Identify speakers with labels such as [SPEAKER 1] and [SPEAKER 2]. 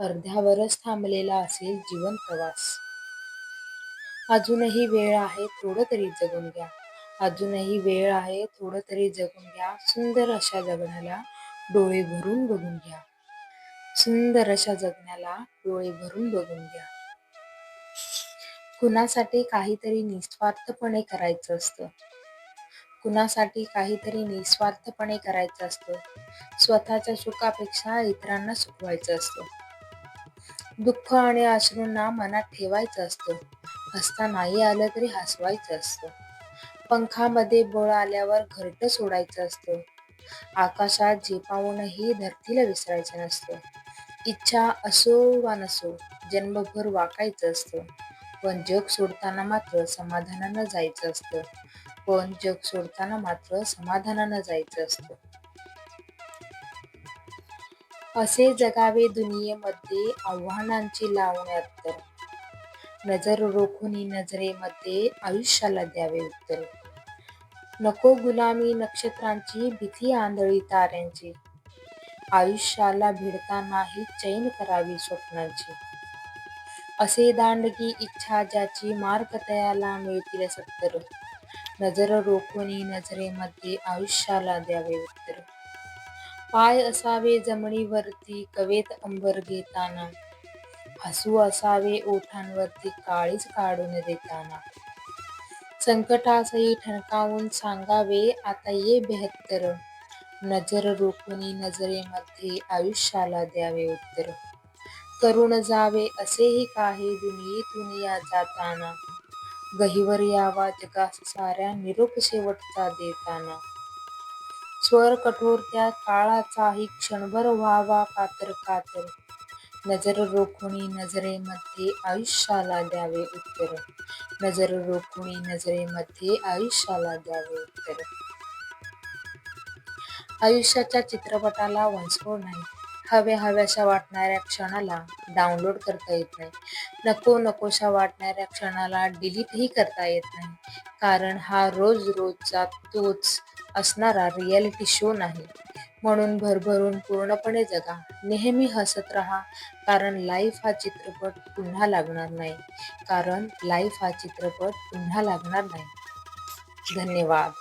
[SPEAKER 1] अर्ध्यावरच थांबलेला असेल जीवन प्रवास. अजूनही वेळ आहे थोडं तरी जगून घ्या. अजूनही वेळ आहे थोडं तरी जगून घ्या. सुंदर अशा जगण्याला डोळे भरून बघून घ्या. सुंदर अशा जगण्याला डोळे भरून बघून घ्या. कुणासाठी काहीतरी निस्वार्थपणे करायचं असतं? कुणासाठी काहीतरी निस्वार्थपणे करायचं असतं? स्वतःच्या सुखापेक्षा इतरांना सुखवायचं असतं? दुःख आणि अश्रूंना मनात ठेवायचं असतं. हसता नाही आलं तरी हसवायचं असतं. पंखामध्ये बळ आल्यावर घरटं सोडायचं असतं. आकाशात झेपावूनही धरतीला विसरायचं नसतं. इच्छा असो वा नसो जन्मभर वाकायचं असतं. पण जग सोडताना मात्र समाधानानं जायचं असतं. पण जग सोडताना मात्र समाधानानं जायचं असतं. असे जगावे दुनियेमध्ये आव्हानांची लावण्यात तर नजर रोखून नजरेमध्ये आयुष्याला द्यावे उत्तर. नको गुलामी नक्षत्रांची भीती आंधळी ताऱ्यांची. आयुष्याला भिडतानाही चैन करावी स्वप्नांची. असे दांडगी इच्छा ज्याची मार्ग तयाला मिळतील सत्तर. नजर रोखून नजरेमध्ये आयुष्याला द्यावे उत्तर. पाय असावे जमिनीवरती कवेत अंबर घेताना. हसू असावे ओठांवरती काळीच काढून देताना. संकटासही ठणकावून सांगावे आता ये बेहत्तर. नजर रोखुनी नजरेमध्ये आयुष्याला द्यावे उत्तर. करून जावे असेही काही दुनियेतून या जाताना. गहिवर यावा जगास साऱ्या निरोप शेवटचा देताना. स्वर कठोर त्या काळाचाही क्षणभर व्हावा कातर कातर. नजर रोखुणी नजरेमध्ये आयुष्याला द्यावे उत्तर. नजर रोखुणी नजरेमध्ये आयुष्याला द्यावे उत्तर. आयुष्याच्या चित्रपटाला वंशफळ नाही. हव्या हव्याशा वाटणाऱ्या क्षणाला डाउनलोड करता येत नाही. नको नकोशा वाटणाऱ्या क्षणाला डिलीटही करता येत नाही. कारण हा रोज रोजचा तोच असणारा रियालिटी शो नाही. म्हणून भरभरून पूर्णपणे जगा. नेहमी हसत राहा कारण लाईफ हा चित्रपट पुन्हा लागणार नाही. कारण लाईफ हा चित्रपट पुन्हा लागणार नाही. धन्यवाद.